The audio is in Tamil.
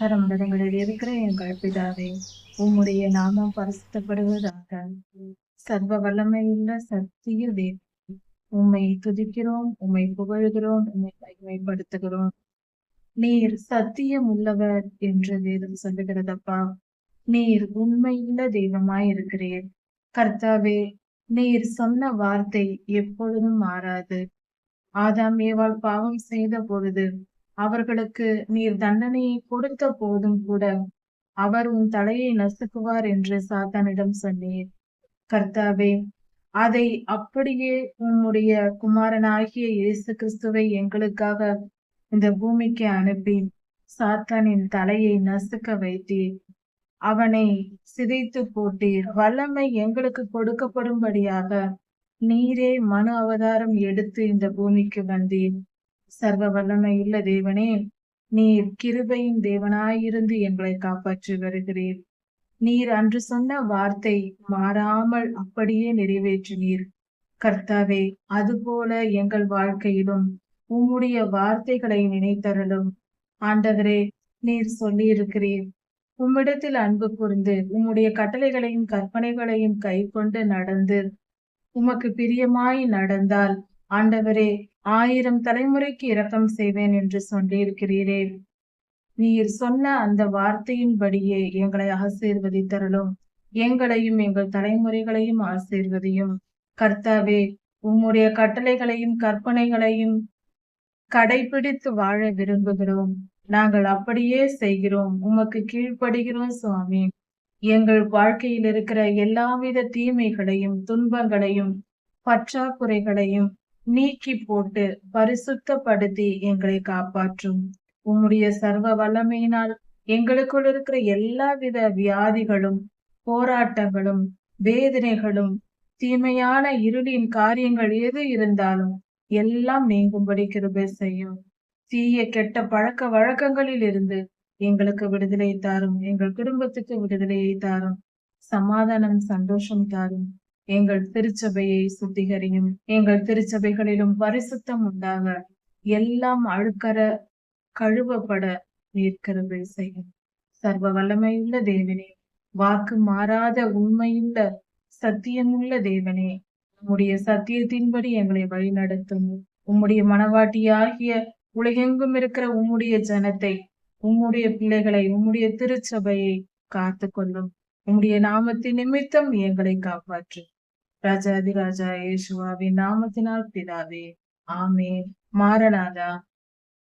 பரமண்டலங்களில் இருக்கிற எங்கள் பிதாவே உம்முடைய நாமம் பரிசுத்தப்படுவதாக. சர்வ வல்லமையுள்ள சத்திய உம்மை துதிக்கிறோம் உம்மை புகழ்கிறோம் உம்மை மகிமைப்படுத்துகிறோம். நீர் சத்தியம் உள்ளவர் என்று வேதம் சொல்லுகிறதப்பா நீர் உண்மையுள்ள தெய்வமாய் இருக்கிறீர் கர்த்தாவே நீர் சொன்ன வார்த்தை எப்பொழுதும் மாறாது. ஆதாம் ஏவாள் பாவம் செய்த பொழுது அவர்களுக்கு நீர் தண்டனையை கொடுத்த போதும் கூட அவர் உன் தலையை நசுக்குவார் என்று சாத்தானிடம் சொன்னீர். கர்த்தாவே அதை அப்படியே உம்முடைய குமாரனாகிய இயேசு கிறிஸ்துவை எங்களுக்காக இந்த பூமிக்கு அனுப்பி சாத்தானின் தலையை நசுக்க வைத்தீர். அவனை சிதைத்து போட்டீர். வல்லமை எங்களுக்கு கொடுக்கப்படும்படியாக நீரே மனு அவதாரம் எடுத்து இந்த பூமிக்கு வந்தீர். சர்வ வல்லமை உள்ள தேவனே நீர் கிருபையின் தேவனாயிருந்து எங்களை காப்பாற்றி வருகிறீர். நீர் அன்று சொன்ன வார்த்தை மாறாமல் அப்படியே நிறைவேற்றினீர். கர்த்தாவே அதுபோல எங்கள் வாழ்க்கையிலும் உம்முடைய வார்த்தைகளை நினைத்தரலும் ஆண்டவரே நீர் சொல்லியிருக்கிறீர். உம்மிடத்தில் அன்பு கூர்ந்து உம்முடைய கட்டளைகளையும் கற்பனைகளையும் கை கொண்டு நடந்து உமக்கு பிரியமாய் நடந்தால் ஆண்டவரே ஆயிரம் தலைமுறைக்கு இரக்கம் செய்வேன் என்று சொல்லியிருக்கிறீரே. நீர் சொன்ன அந்த வார்த்தையின்படியே எங்களை ஆசீர்வதித்தரலும் எங்களையும் எங்கள் தலைமுறைகளையும் ஆசீர்வதியும். கர்த்தாவே உம்முடைய கட்டளைகளையும் கற்பனைகளையும் கடைபிடித்து வாழ விரும்புகிறோம். நாங்கள் அப்படியே செய்கிறோம். உமக்கு கீழ்ப்படுகிறோம் சுவாமி. எங்கள் வாழ்க்கையில் இருக்கிற எல்லாவித தீமைகளையும் துன்பங்களையும் பற்றாக்குறைகளையும் நீக்கி போட்டு பரிசுத்தப்படுத்தி எங்களை காப்பாற்றும். உம்முடைய சர்வ வல்லமையினால் எங்களுக்குள் இருக்கிற எல்லாவித வியாதிகளும் போராட்டங்களும் வேதனைகளும் தீமையான இருளின் காரியங்கள் எது இருந்தாலும் எல்லாம் நீங்கும்படி கிருபை செய்யும். தீய கெட்ட பழக்க வழக்கங்களில் இருந்து எங்களுக்கு விடுதலை தாரும். எங்கள் குடும்பத்துக்கு விடுதலையை தாரும். சமாதானம் சந்தோஷம் தாரும். எங்கள் திருச்சபையை சுத்திகரியும். எங்கள் திருச்சபைகளிலும் பரிசுத்தம் உண்டாக. எல்லாம் அழுக்கற கழுவப்பட நீர்க்கருவை செய்யும். சர்வ வல்லமையுள்ள தேவனே வாக்கு மாறாத உண்மையுள்ள சத்தியமுள்ள தேவனே உம்முடைய சத்தியத்தின்படி எங்களை வழிநடத்தும். உம்முடைய மனவாட்டியாகிய உலகெங்கும் இருக்கிற உம்முடைய ஜனத்தை உம்முடைய பிள்ளைகளை உம்முடைய திருச்சபையை காத்து கொள்ளும் உம்முடைய நாமத்தின் நிமித்தம் எங்களை காப்பாற்றும் രാജാതിരാജായ യേശുവാവിൻ നാമത്തിനാൽ പിതാവേ ആമേ മാരനാഥ